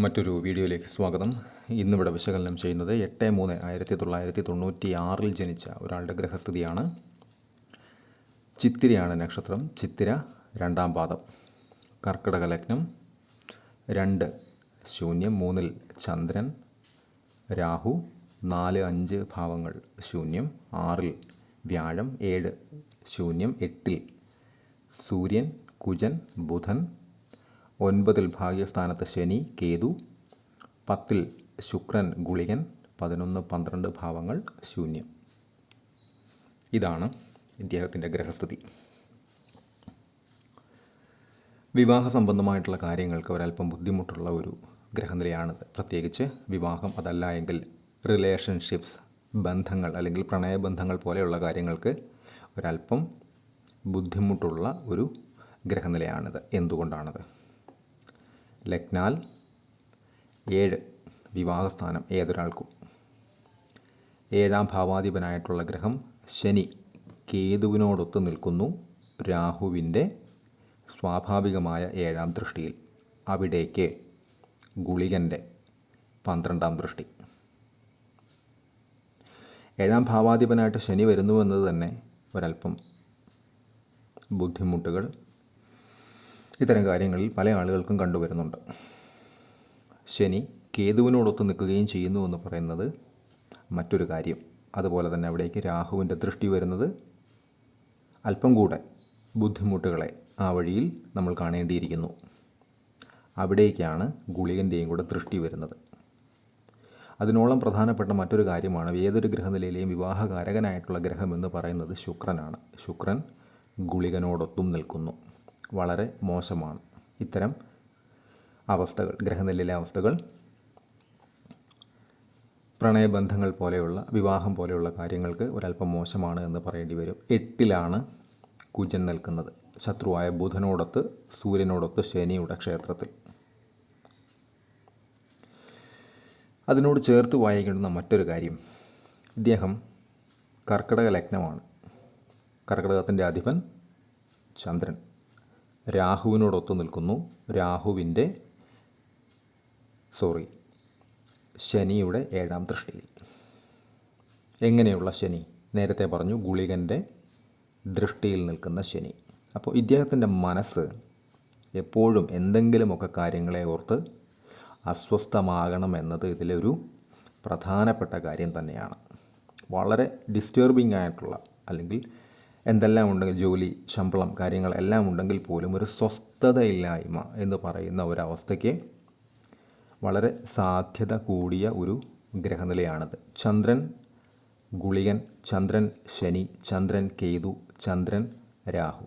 മറ്റൊരു വീഡിയോയിലേക്ക് സ്വാഗതം. ഇന്നിവിടെ വിശകലനം ചെയ്യുന്നത് എട്ട് മൂന്ന് ആയിരത്തി തൊള്ളായിരത്തി തൊണ്ണൂറ്റി ആറിൽ ജനിച്ച ഒരാളുടെ ഗ്രഹസ്ഥിതിയാണ്. ചിത്തിരയാണ് നക്ഷത്രം. ചിത്തിര രണ്ടാം പാദം. കർക്കിടക ലഗ്നം. രണ്ട് ശൂന്യം. മൂന്നിൽ ചന്ദ്രൻ. രാഹു നാല് അഞ്ച് ഭാവങ്ങൾ ശൂന്യം. ആറിൽ വ്യാഴം. ഏഴ് ശൂന്യം. എട്ടിൽ സൂര്യൻ കുജൻ ബുധൻ ഒൻപതിൽ ഭാഗ്യസ്ഥാനത്ത് ശനി കേതു. പത്തിൽ ശുക്രൻ ഗുളികൻ. പതിനൊന്ന് പന്ത്രണ്ട് ഭാവങ്ങൾ ശൂന്യം. ഇതാണ് ഇദ്ദേഹത്തിന്റെ ഗ്രഹസ്ഥിതി. വിവാഹ സംബന്ധമായിട്ടുള്ള കാര്യങ്ങൾക്ക് ഒരല്പം ബുദ്ധിമുട്ടുള്ള ഒരു ഗ്രഹനിലയാണിത്. പ്രത്യേകിച്ച് വിവാഹം അതല്ല എങ്കിൽ റിലേഷൻഷിപ്സ് ബന്ധങ്ങൾ അല്ലെങ്കിൽ പ്രണയബന്ധങ്ങൾ പോലെയുള്ള കാര്യങ്ങൾക്ക് ഒരല്പം ബുദ്ധിമുട്ടുള്ള ഒരു ഗ്രഹനിലയാണിത്. എന്തുകൊണ്ടാണത്? ലഗ്നാൽ ഏഴ് വിവാഹസ്ഥാനം ഏതൊരാൾക്കും. ഏഴാം ഭാവാധിപനായിട്ടുള്ള ഗ്രഹം ശനി കേതുവിനോടൊത്ത് നിൽക്കുന്നു. രാഹുവിന്റെ സ്വാഭാവികമായ ഏഴാം ദൃഷ്ടിയിൽ. അവിടേക്ക് ഗുളികന്റെ പന്ത്രണ്ടാം ദൃഷ്ടി. ഏഴാം ഭാവാധിപനായിട്ട് ശനി വരുന്നുവെന്നത് തന്നെ ഒരല്പം ബുദ്ധിമുട്ടുകൾ ഇത്തരം കാര്യങ്ങളിൽ പല ആളുകൾക്കും കണ്ടുവരുന്നുണ്ട്. ശനി കേതുവിനോടൊത്ത് നിൽക്കുകയും ചെയ്യുന്നു എന്ന് പറയുന്നത് മറ്റൊരു കാര്യം. അതുപോലെ തന്നെ അവിടേക്ക് രാഹുവിന്റെ ദൃഷ്ടി വരുന്നത് അല്പം കൂടെ ബുദ്ധിമുട്ടുകളെ ആ വഴിയിൽ നമ്മൾ കാണേണ്ടിയിരിക്കുന്നു. അവിടേക്കാണ് ഗുളികന്റെയും കൂടെ ദൃഷ്ടി വരുന്നത്. അതിനോളം പ്രധാനപ്പെട്ട മറ്റൊരു കാര്യമാണ് ഏതൊരു ഗ്രഹനിലയിലെയും വിവാഹകാരകനായിട്ടുള്ള ഗ്രഹം എന്ന് പറയുന്നത് ശുക്രനാണ്. ശുക്രൻ ഗുളികനോടൊത്തും നിൽക്കുന്നു. വളരെ മോശമാണ്. ഇത്തരം അവസ്ഥകൾ ഗ്രഹനിലയിലെ അവസ്ഥകൾ പ്രണയബന്ധങ്ങൾ പോലെയുള്ള വിവാഹം പോലെയുള്ള കാര്യങ്ങൾക്ക് ഒരല്പം മോശമാണ് എന്ന് പറയേണ്ടി വരും. എട്ടിലാണ് കുജൻ നിൽക്കുന്നത്. ശത്രുവായ ബുധനോടൊത്ത് സൂര്യനോടൊത്ത് ശനിയുടെ ക്ഷേത്രത്തിൽ. അതിനോട് ചേർത്ത് വായിക്കേണ്ടുന്ന മറ്റൊരു കാര്യം. ഇദ്ദേഹം കർക്കിടക ലഗ്നമാണ്. കർക്കിടകത്തിന്റെ അധിപൻ ചന്ദ്രൻ. രാഹുവിനോടൊത്ത് നിൽക്കുന്നു. രാഹുവിന്റെ സോറി ശനിയുടെ ഏഴാം ദൃഷ്ടിയിൽ. എങ്ങനെയുള്ള ശനി? നേരത്തെ പറഞ്ഞു ഗുളികന്റെ ദൃഷ്ടിയിൽ നിൽക്കുന്ന ശനി. അപ്പോൾ ഇദ്ദേഹത്തിന്റെ മനസ്സ് എപ്പോഴും എന്തെങ്കിലുമൊക്കെ കാര്യങ്ങളെ ഓർത്ത് അസ്വസ്ഥമാകണം എന്നത് ഇതിലൊരു പ്രധാനപ്പെട്ട കാര്യം തന്നെയാണ്. വളരെ ഡിസ്റ്റർബിംഗ് ആയിട്ടുള്ള അല്ലെങ്കിൽ എന്തെല്ലാം ഉണ്ടെങ്കിൽ ജോലി ശമ്പളം കാര്യങ്ങളെല്ലാം ഉണ്ടെങ്കിൽ പോലും ഒരു സ്വസ്ഥതയില്ലായ്മ എന്ന് പറയുന്ന ഒരവസ്ഥയ്ക്ക് വളരെ സാധ്യത കൂടിയ ഒരു ഗ്രഹനിലയാണത്. ചന്ദ്രൻ ഗുളികൻ ചന്ദ്രൻ ശനി ചന്ദ്രൻ കേതു ചന്ദ്രൻ രാഹു.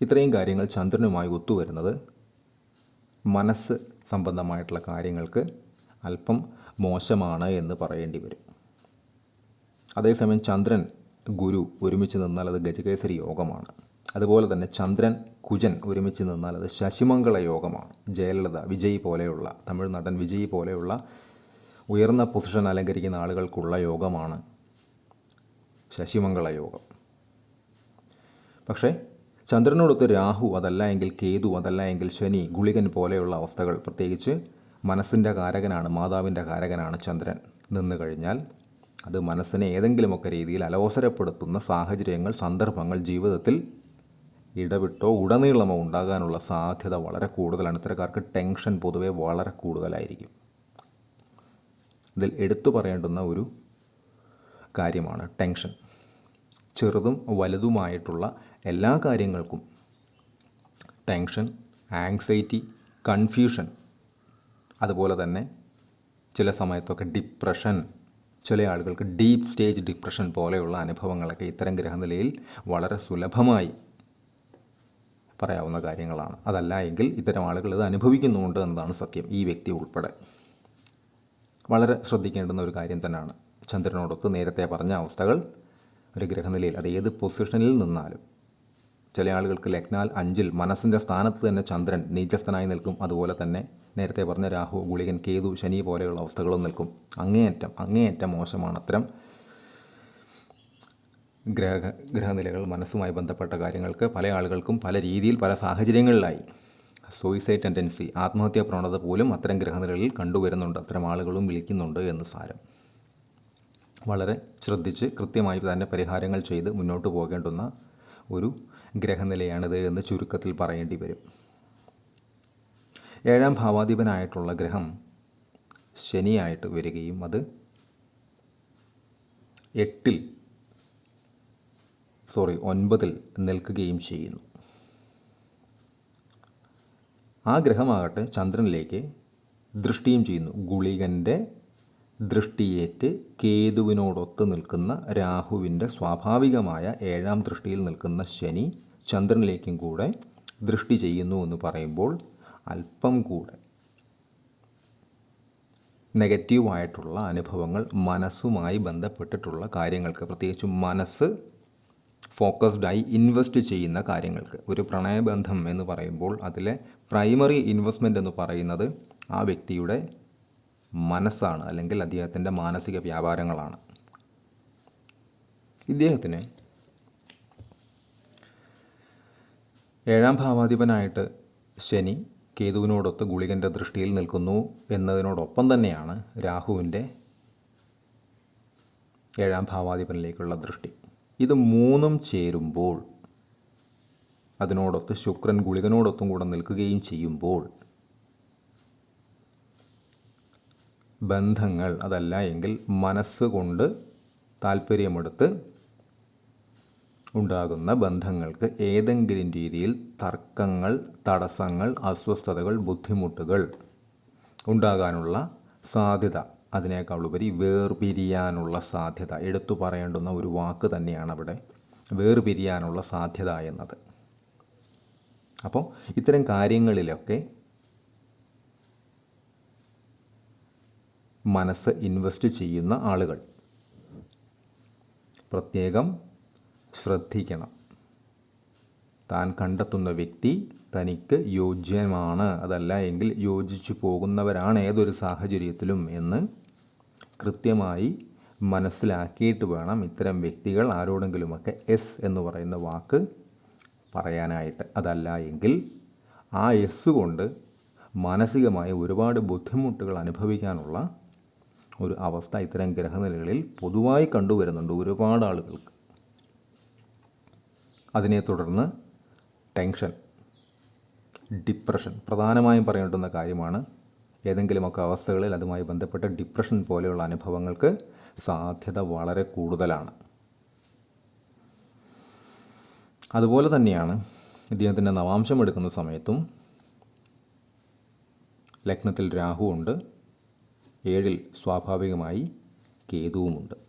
ഇത്രയും കാര്യങ്ങൾ ചന്ദ്രനുമായി ഒത്തുവരുന്നത് മനസ്സ് സംബന്ധമായിട്ടുള്ള കാര്യങ്ങൾക്ക് അല്പം മോശമാണ് എന്ന് പറയേണ്ടി വരും. അതേസമയം ചന്ദ്രൻ ഗുരു ഒരുമിച്ച് നിന്നാൽ അത് ഗജകേസരി യോഗമാണ്. അതുപോലെ തന്നെ ചന്ദ്രൻ കുജൻ ഒരുമിച്ച് നിന്നാൽ അത് ശശിമംഗള യോഗമാണ്. ജയലളിത വിജയ് പോലെയുള്ള തമിഴ് നടൻ വിജയ് പോലെയുള്ള ഉയർന്ന പൊസിഷൻ അലങ്കരിക്കുന്ന ആളുകൾക്കുള്ള യോഗമാണ് ശശിമംഗള യോഗം. പക്ഷേ ചന്ദ്രനോടൊത്ത് രാഹു അതല്ല എങ്കിൽ കേതു അതല്ല എങ്കിൽ ശനി ഗുളികൻ പോലെയുള്ള അവസ്ഥകൾ പ്രത്യേകിച്ച് മനസ്സിന്റെ കാരകനാണ് മാതാവിന്റെ കാരകനാണ് ചന്ദ്രൻ. നിന്നു കഴിഞ്ഞാൽ അത് മനസ്സിനെ ഏതെങ്കിലുമൊക്കെ രീതിയിൽ അലോസരപ്പെടുത്തുന്ന സാഹചര്യങ്ങൾ സന്ദർഭങ്ങൾ ജീവിതത്തിൽ ഇടവിട്ടോ ഉടനീളമോ ഉണ്ടാകാനുള്ള സാധ്യത വളരെ കൂടുതലാണ്. ഇത്തരക്കാർക്ക് ടെൻഷൻ പൊതുവേ വളരെ കൂടുതലായിരിക്കും. ഇതിൽ എടുത്തു പറയേണ്ടുന്ന ഒരു കാര്യമാണ് ടെൻഷൻ. ചെറുതും വലുതുമായിട്ടുള്ള എല്ലാ കാര്യങ്ങൾക്കും ടെൻഷൻ ആങ്സൈറ്റി കൺഫ്യൂഷൻ അതുപോലെ തന്നെ ചില സമയത്തൊക്കെ ഡിപ്രഷൻ ചില ആളുകൾക്ക് ഡീപ്പ് സ്റ്റേജ് ഡിപ്രഷൻ പോലെയുള്ള അനുഭവങ്ങളൊക്കെ ഇത്തരം ഗ്രഹനിലയിൽ വളരെ സുലഭമായി പറയാവുന്ന കാര്യങ്ങളാണ്. അതല്ല എങ്കിൽ ഇത്തരം ആളുകൾ ഇത് അനുഭവിക്കുന്നുണ്ട് എന്നതാണ് സത്യം. ഈ വ്യക്തി ഉൾപ്പെടെ. വളരെ ശ്രദ്ധിക്കേണ്ടുന്ന ഒരു കാര്യം തന്നെയാണ്. ചന്ദ്രനോടൊത്ത് നേരത്തെ പറഞ്ഞ അവസ്ഥകൾ ഒരു ഗ്രഹനിലയിൽ അത് ഏത് പൊസിഷനിൽ നിന്നാലും ചില ആളുകൾക്ക് ലഗ്നാൽ അഞ്ചിൽ മനസ്സിന്റെ സ്ഥാനത്ത് തന്നെ ചന്ദ്രൻ നീചസ്ഥനായി നിൽക്കും. അതുപോലെ തന്നെ നേരത്തെ പറഞ്ഞ രാഹു ഗുളികൻ കേതു ശനി പോലെയുള്ള അവസ്ഥകളും നിൽക്കും. അങ്ങേയറ്റം അങ്ങേയറ്റം മോശമാണ്. അത്തരം ഗ്രഹ ഗ്രഹനിലകൾ മനസ്സുമായി ബന്ധപ്പെട്ട കാര്യങ്ങൾക്ക് പല ആളുകൾക്കും പല രീതിയിൽ പല സാഹചര്യങ്ങളിലായി. സൂയിസൈഡ് ടെൻഡൻസി ആത്മഹത്യാ പ്രവണത പോലും അത്തരം ഗ്രഹനിലകളിൽ കണ്ടുവരുന്നുണ്ട്. അത്തരം ആളുകളും വിളിക്കുന്നുണ്ട് എന്ന് സാരം. വളരെ ശ്രദ്ധിച്ച് കൃത്യമായി തന്നെ പരിഹാരങ്ങൾ ചെയ്ത് മുന്നോട്ട് പോകേണ്ടുന്ന ഒരു ഗ്രഹനിലയാണിത് എന്ന് ചുരുക്കത്തിൽ പറയേണ്ടി വരും. ഏഴാം ഭാവാധിപനായിട്ടുള്ള ഗ്രഹം ശനിയായിട്ട് വരികയും അത് എട്ടിൽ സോറി ഒൻപതിൽ നിൽക്കുകയും ചെയ്യുന്നു. ആ ഗ്രഹമാകട്ടെ ചന്ദ്രനിലേക്ക് ദൃഷ്ടിയും ചെയ്യുന്നു. ഗുളികന്റെ ദൃഷ്ടിയേറ്റ് കേതുവിനോടൊത്ത് നിൽക്കുന്ന രാഹുവിന്റെ സ്വാഭാവികമായ ഏഴാം ദൃഷ്ടിയിൽ നിൽക്കുന്ന ശനി ചന്ദ്രനിലേക്കും കൂടെ ദൃഷ്ടി ചെയ്യുന്നു എന്ന് പറയുമ്പോൾ അല്പം കൂടെ നെഗറ്റീവായിട്ടുള്ള അനുഭവങ്ങൾ മനസ്സുമായി ബന്ധപ്പെട്ടിട്ടുള്ള കാര്യങ്ങൾക്ക് പ്രത്യേകിച്ചും മനസ്സ് ഫോക്കസ്ഡായി ഇൻവെസ്റ്റ് ചെയ്യുന്ന കാര്യങ്ങൾക്ക് ഒരു പ്രണയബന്ധം എന്ന് പറയുമ്പോൾ അതിലെ പ്രൈമറി ഇൻവെസ്റ്റ്മെന്റ് എന്ന് പറയുന്നത് ആ വ്യക്തിയുടെ മനസ്സാണ് അല്ലെങ്കിൽ അദ്ദേഹത്തിന്റെ മാനസിക വ്യാപാരങ്ങളാണ്. ഇദ്ദേഹത്തിന് ഏഴാം ഭാവാധിപനായിട്ട് ശനി കേതുവിനോടൊത്ത് ഗുളികന്റെ ദൃഷ്ടിയിൽ നിൽക്കുന്നു എന്നതിനോടൊപ്പം തന്നെയാണ് രാഹുവിന്റെ ഏഴാം ഭാവാധിപനിലേക്കുള്ള ദൃഷ്ടി. ഇത് മൂന്നും ചേരുമ്പോൾ അതിനോടൊത്ത് ശുക്രൻ ഗുളികനോടൊത്തും കൂടെ നിൽക്കുകയും ചെയ്യുമ്പോൾ ബന്ധങ്ങൾ അതല്ല എങ്കിൽ മനസ്സുകൊണ്ട് താല്പര്യമെടുത്ത് ഉണ്ടാകുന്ന ബന്ധങ്ങൾക്ക് ഏതെങ്കിലും രീതിയിൽ തർക്കങ്ങൾ തടസ്സങ്ങൾ അസ്വസ്ഥതകൾ ബുദ്ധിമുട്ടുകൾ ഉണ്ടാകാനുള്ള സാധ്യത. അതിനേക്കാൾ ഉപരി വേർപിരിയാനുള്ള സാധ്യത. എടുത്തു പറയേണ്ടുന്ന ഒരു വാക്ക് തന്നെയാണ് അവിടെ വേർപിരിയാനുള്ള സാധ്യത എന്നത്. അപ്പോൾ ഇത്തരം കാര്യങ്ങളിലൊക്കെ മനസ്സ് ഇൻവെസ്റ്റ് ചെയ്യുന്ന ആളുകൾ. പ്രത്യേകം ശ്രദ്ധിക്കണം. താൻ കണ്ടെത്തുന്ന വ്യക്തി തനിക്ക് യോജ്യമാണ്. അതല്ല എങ്കിൽ യോജിച്ചു പോകുന്നവരാണ് ഏതൊരു സാഹചര്യത്തിലും എന്ന് കൃത്യമായി മനസ്സിലാക്കിയിട്ട് വേണം ഇത്തരം വ്യക്തികൾ ആരോടെങ്കിലുമൊക്കെ എസ് എന്ന് പറയുന്ന വാക്ക് പറയാനായിട്ട്. അതല്ല എങ്കിൽ ആ എസ് കൊണ്ട് മാനസികമായി ഒരുപാട് ബുദ്ധിമുട്ടുകൾ അനുഭവിക്കാനുള്ള ഒരു അവസ്ഥ ഇത്തരം ഗ്രഹനിലകളിൽ പൊതുവായി കണ്ടുവരുന്നുണ്ട് ഒരുപാട് ആളുകൾക്ക്. അതിനെ തുടർന്ന് ടെൻഷൻ ഡിപ്രഷൻ പ്രധാനമായും പറയേണ്ടുന്ന കാര്യമാണ്. ഏതെങ്കിലുമൊക്കെ അവസ്ഥകളിൽ അതുമായി ബന്ധപ്പെട്ട ഡിപ്രഷൻ പോലെയുള്ള അനുഭവങ്ങൾക്ക് സാധ്യത വളരെ കൂടുതലാണ്. അതുപോലെ തന്നെയാണ് ഇദ്ദേഹത്തിന്റെ നവാംശം എടുക്കുന്ന സമയത്തും ലഗ്നത്തിൽ രാഹുവുണ്ട് ഏഴിൽ സ്വാഭാവികമായി കേതുവുമുണ്ട്.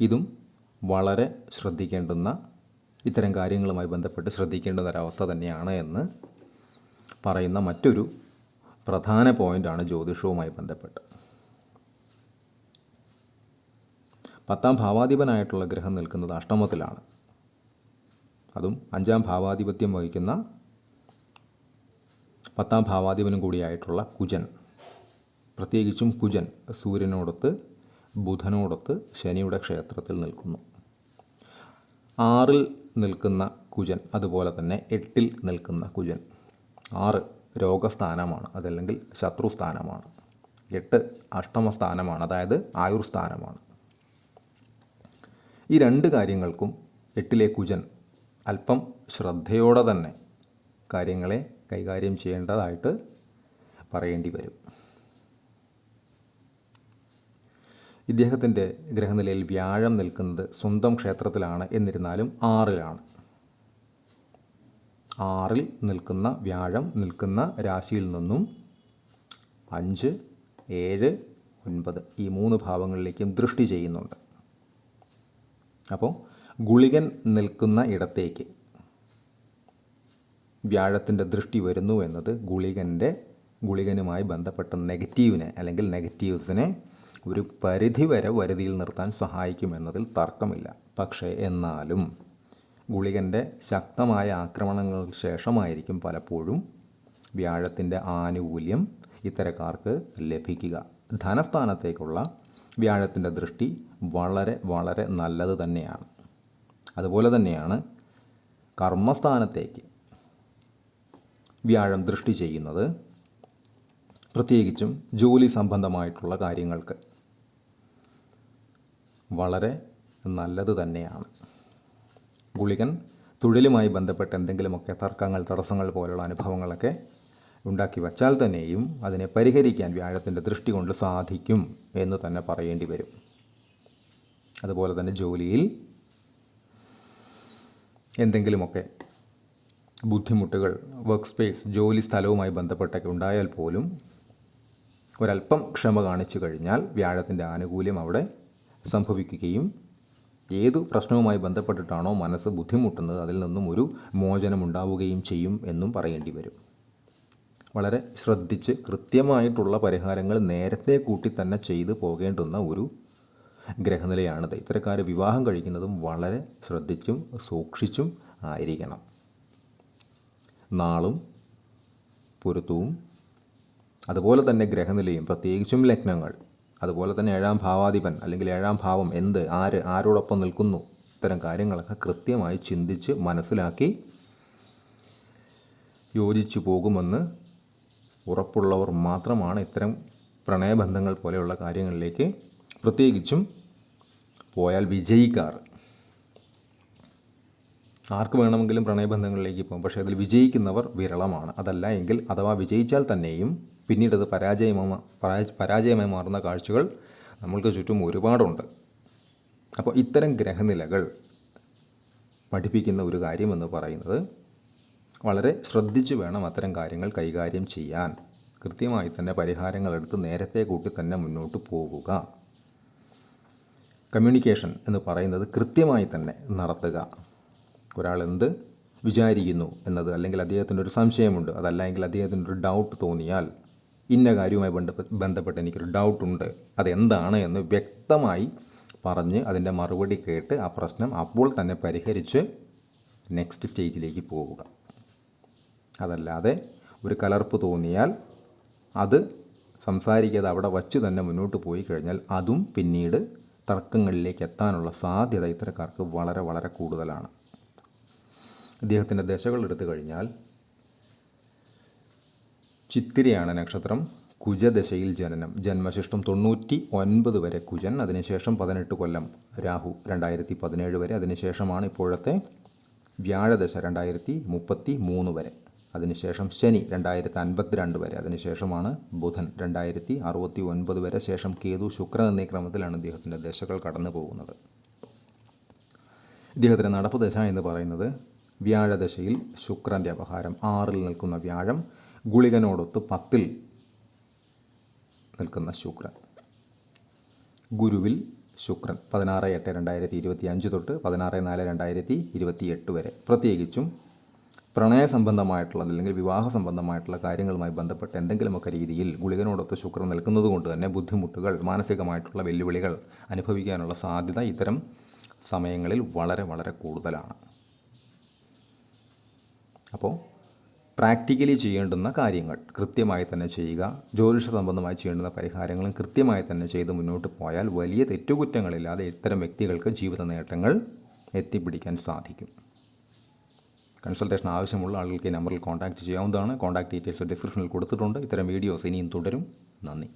ഇതും വളരെ ശ്രദ്ധിക്കേണ്ടുന്ന ഇത്തരം കാര്യങ്ങളുമായി ബന്ധപ്പെട്ട് ശ്രദ്ധിക്കേണ്ടുന്ന ഒരവസ്ഥ തന്നെയാണ് എന്ന് പറയുന്ന മറ്റൊരു പ്രധാന പോയിന്റാണ് ജ്യോതിഷവുമായി ബന്ധപ്പെട്ട്. പത്താം ഭാവാധിപനായിട്ടുള്ള ഗ്രഹം നിൽക്കുന്നത് അഷ്ടമത്തിലാണ്. അതും അഞ്ചാം ഭാവാധിപത്യം വഹിക്കുന്ന പത്താം ഭാവാധിപനും കൂടിയായിട്ടുള്ള കുജൻ. പ്രത്യേകിച്ചും കുജൻ സൂര്യനോടൊത്ത് ബുധനോടൊത്ത് ശനിയുടെ ക്ഷേത്രത്തിൽ നിൽക്കുന്നു. ആറിൽ നിൽക്കുന്ന കുജൻ അതുപോലെ തന്നെ എട്ടിൽ നിൽക്കുന്ന കുജൻ ആറ് രോഗസ്ഥാനമാണ് അതല്ലെങ്കിൽ ശത്രുസ്ഥാനമാണ് എട്ട് അഷ്ടമസ്ഥാനമാണ് അതായത് ആയുർസ്ഥാനമാണ്. ഈ രണ്ട് കാര്യങ്ങൾക്കും എട്ടിലെ കുജൻ അല്പം ശ്രദ്ധയോടെ തന്നെ കാര്യങ്ങളെ കൈകാര്യം ചെയ്യേണ്ടതായിട്ട് പറയേണ്ടി വരും. ഇദ്ദേഹത്തിന്റെ ഗ്രഹനിലയിൽ വ്യാഴം നിൽക്കുന്നത് സ്വന്തം ക്ഷേത്രത്തിലാണ് എന്നിരുന്നാലും ആറിലാണ്. ആറിൽ നിൽക്കുന്ന വ്യാഴം നിൽക്കുന്ന രാശിയിൽ നിന്നും അഞ്ച് ഏഴ് ഒൻപത് ഈ മൂന്ന് ഭാവങ്ങളിലേക്കും ദൃഷ്ടി ചെയ്യുന്നുണ്ട്. അപ്പോൾ ഗുളികൻ നിൽക്കുന്ന ഇടത്തേക്ക് വ്യാഴത്തിന്റെ ദൃഷ്ടി വരുന്നു എന്നത് ഗുളികന്റെ ഗുളികനുമായി ബന്ധപ്പെട്ട നെഗറ്റീവിനെ അല്ലെങ്കിൽ നെഗറ്റീവ്സിനെ ഒരു പരിധിവരെ വരുതിയിൽ നിർത്താൻ സഹായിക്കുമെന്നതിൽ തർക്കമില്ല. പക്ഷേ എന്നാലും ഗുളികന്റെ ശക്തമായ ആക്രമണങ്ങൾക്ക് ശേഷമായിരിക്കും പലപ്പോഴും വ്യാഴത്തിന്റെ ആനുകൂല്യം ഇത്തരക്കാർക്ക് ലഭിക്കുക. ധനസ്ഥാനത്തേക്കുള്ള വ്യാഴത്തിന്റെ ദൃഷ്ടി വളരെ വളരെ നല്ലത് തന്നെയാണ്. അതുപോലെ തന്നെയാണ് കർമ്മസ്ഥാനത്തേക്ക് വ്യാഴം ദൃഷ്ടി ചെയ്യുന്നത്. പ്രത്യേകിച്ചും ജോലി സംബന്ധമായിട്ടുള്ള കാര്യങ്ങൾക്ക്. വളരെ നല്ലത് തന്നെയാണ്. ഗുളികൻ തൊഴിലുമായി ബന്ധപ്പെട്ട് എന്തെങ്കിലുമൊക്കെ തർക്കങ്ങൾ തടസ്സങ്ങൾ പോലുള്ള അനുഭവങ്ങളൊക്കെ ഉണ്ടാക്കി വച്ചാൽ തന്നെയും അതിനെ പരിഹരിക്കാൻ വ്യാഴത്തിന്റെ ദൃഷ്ടി കൊണ്ട് സാധിക്കും എന്ന് തന്നെ പറയേണ്ടി വരും. അതുപോലെ തന്നെ ജോലിയിൽ എന്തെങ്കിലുമൊക്കെ ബുദ്ധിമുട്ടുകൾ വർക്ക് സ്പേസ് ജോലി സ്ഥലവുമായി ബന്ധപ്പെട്ടൊക്കെ ഉണ്ടായാൽ പോലും ഒരല്പം ക്ഷമ കാണിച്ചു കഴിഞ്ഞാൽ വ്യാഴത്തിന്റെ ആനുകൂല്യം അവിടെ സംഭവിക്കുകയും ഏത് പ്രശ്നവുമായി ബന്ധപ്പെട്ടിട്ടാണോ മനസ്സ് ബുദ്ധിമുട്ടുന്നത് അതിൽ നിന്നും ഒരു മോചനം ഉണ്ടാവുകയും ചെയ്യും എന്നും പറയേണ്ടി വരും. വളരെ ശ്രദ്ധിച്ച് കൃത്യമായിട്ടുള്ള പരിഹാരങ്ങൾ നേരത്തെ കൂട്ടി തന്നെ ചെയ്തു പോകേണ്ടുന്ന ഒരു ഗ്രഹനിലയാണിത്. ഇത്തരക്കാർ വിവാഹം കഴിക്കുന്നതും വളരെ ശ്രദ്ധിച്ചും സൂക്ഷിച്ചും ആയിരിക്കണം. നാളും പൊരുത്തവും അതുപോലെ തന്നെ ഗ്രഹനിലയും പ്രത്യേകിച്ചും ലഗ്നങ്ങൾ അതുപോലെ തന്നെ ഏഴാം ഭാവാധിപൻ അല്ലെങ്കിൽ ഏഴാം ഭാവം എന്ത് ആര് ആരോടൊപ്പം നിൽക്കുന്നു ഇത്തരം കാര്യങ്ങളൊക്കെ കൃത്യമായി ചിന്തിച്ച് മനസ്സിലാക്കി യോജിച്ചു പോകുമെന്ന് ഉറപ്പുള്ളവർ മാത്രമാണ് ഇത്തരം പ്രണയബന്ധങ്ങൾ പോലെയുള്ള കാര്യങ്ങളിലേക്ക് പ്രത്യേകിച്ചും പോയാൽ വിജയിക്കാറ്. ആർക്ക് വേണമെങ്കിലും പ്രണയബന്ധങ്ങളിലേക്ക് പോകും പക്ഷേ അതിൽ വിജയിക്കുന്നവർ വിരളമാണ്. അതല്ല എങ്കിൽ അഥവാ വിജയിച്ചാൽ തന്നെയും പിന്നീട് അത് പരാജയമായി പരാജ- പരാജയമായി മാറുന്ന കാഴ്ചകൾ നമ്മൾക്ക് ചുറ്റും ഒരുപാടുണ്ട്. അപ്പോൾ ഇത്തരം ഗ്രഹനിലകൾ പഠിപ്പിക്കുന്ന ഒരു കാര്യമെന്ന് പറയുന്നത് വളരെ ശ്രദ്ധിച്ചു വേണം അത്തരം കാര്യങ്ങൾ കൈകാര്യം ചെയ്യാൻ. കൃത്യമായി തന്നെ പരിഹാരങ്ങളെടുത്ത് നേരത്തെ കൂട്ടി തന്നെ മുന്നോട്ട് പോവുക. കമ്മ്യൂണിക്കേഷൻ എന്ന് പറയുന്നത് കൃത്യമായി തന്നെ നടത്തുക. ഒരാൾ എന്ത് വിചാരിക്കുന്നു എന്നത് അല്ലെങ്കിൽ അദ്ദേഹത്തിന്റെ ഒരു സംശയമുണ്ട്. അതല്ലെങ്കിൽ അദ്ദേഹത്തിന്റെ ഒരു ഡൗട്ട് തോന്നിയാൽ ഇന്ന കാര്യവുമായി ബന്ധപ്പെട്ട് എനിക്കൊരു ഡൗട്ടുണ്ട്. അതെന്താണ് എന്ന് വ്യക്തമായി പറഞ്ഞ് അതിന്റെ മറുപടി കേട്ട് ആ പ്രശ്നം അപ്പോൾ തന്നെ പരിഹരിച്ച് നെക്സ്റ്റ് സ്റ്റേജിലേക്ക് പോവുക. അതല്ലാതെ ഒരു കലർപ്പ് തോന്നിയാൽ അത് സംസാരിക്കാതെ അവിടെ വച്ച് തന്നെ മുന്നോട്ട് പോയി കഴിഞ്ഞാൽ അതും പിന്നീട് തർക്കങ്ങളിലേക്ക് എത്താനുള്ള സാധ്യത ഇത്തരക്കാർക്ക് വളരെ വളരെ കൂടുതലാണ്. ഇദ്ദേഹത്തിന്റെ ദശകൾ എടുത്തു കഴിഞ്ഞാൽ ചിത്തിരയാണ് നക്ഷത്രം. കുജദശയിൽ ജനനം. ജന്മശിഷ്ടം തൊണ്ണൂറ്റി ഒൻപത് വരെ കുജൻ. അതിനുശേഷം പതിനെട്ട് കൊല്ലം രാഹു രണ്ടായിരത്തി പതിനേഴ് വരെ. അതിനുശേഷമാണ് ഇപ്പോഴത്തെ വ്യാഴദശ രണ്ടായിരത്തി മുപ്പത്തി മൂന്ന് വരെ. അതിനുശേഷം ശനി രണ്ടായിരത്തി അൻപത്തിരണ്ട് വരെ. അതിനുശേഷമാണ് ബുധൻ രണ്ടായിരത്തി അറുപത്തി ഒൻപത് വരെ. ശേഷം കേതു ശുക്രൻ എന്നീ ക്രമത്തിലാണ് ഇദ്ദേഹത്തിന്റെ ദശകൾ കടന്നു പോകുന്നത് ഇദ്ദേഹത്തിന്റെ നടപ്പ് ദശ എന്ന് പറയുന്നത് വ്യാഴദശയിൽ ശുക്രന്റെ അപഹാരം ആറിൽ നിൽക്കുന്ന വ്യാഴം ഗുളികനോടൊത്ത് പത്തിൽ നിൽക്കുന്ന ശുക്രൻ. ഗുരുവിൽ ശുക്രൻ പതിനാറ് എട്ട് രണ്ടായിരത്തി ഇരുപത്തി അഞ്ച് തൊട്ട് പതിനാറ് നാല് രണ്ടായിരത്തി ഇരുപത്തി എട്ട് വരെ. പ്രത്യേകിച്ചും പ്രണയ സംബന്ധമായിട്ടുള്ള അല്ലെങ്കിൽ വിവാഹ സംബന്ധമായിട്ടുള്ള കാര്യങ്ങളുമായി ബന്ധപ്പെട്ട എന്തെങ്കിലുമൊക്കെ രീതിയിൽ ഗുളികനോടൊത്ത് ശുക്രൻ നിൽക്കുന്നത് കൊണ്ട് തന്നെ ബുദ്ധിമുട്ടുകൾ മാനസികമായിട്ടുള്ള വെല്ലുവിളികൾ അനുഭവിക്കാനുള്ള സാധ്യത ഇത്തരം സമയങ്ങളിൽ വളരെ വളരെ കൂടുതലാണ്. അപ്പോൾ പ്രാക്ടിക്കലി ചെയ്യേണ്ടുന്ന കാര്യങ്ങൾ കൃത്യമായി തന്നെ ചെയ്യുക ജ്യോതിഷ സംബന്ധമായി ചെയ്യേണ്ടുന്ന പരിഹാരങ്ങളും കൃത്യമായി തന്നെ ചെയ്ത് മുന്നോട്ട് പോയാൽ വലിയ തെറ്റുകുറ്റങ്ങളില്ലാതെ ഇത്തരം വ്യക്തികൾക്ക് ജീവിത നേട്ടങ്ങൾ എത്തിപ്പിടിക്കാൻ സാധിക്കും. കൺസൾട്ടേഷൻ ആവശ്യമുള്ള ആളുകൾക്ക് ഈ നമ്പറിൽ കോൺടാക്റ്റ് ചെയ്യാവുന്നതാണ്. കോൺടാക്ട് ഡീറ്റെയിൽസ് ഡിസ്ക്രിപ്ഷനിൽ കൊടുത്തിട്ടുണ്ട്. ഇത്തരം വീഡിയോസ് ഇനിയും തുടരും. നന്ദി.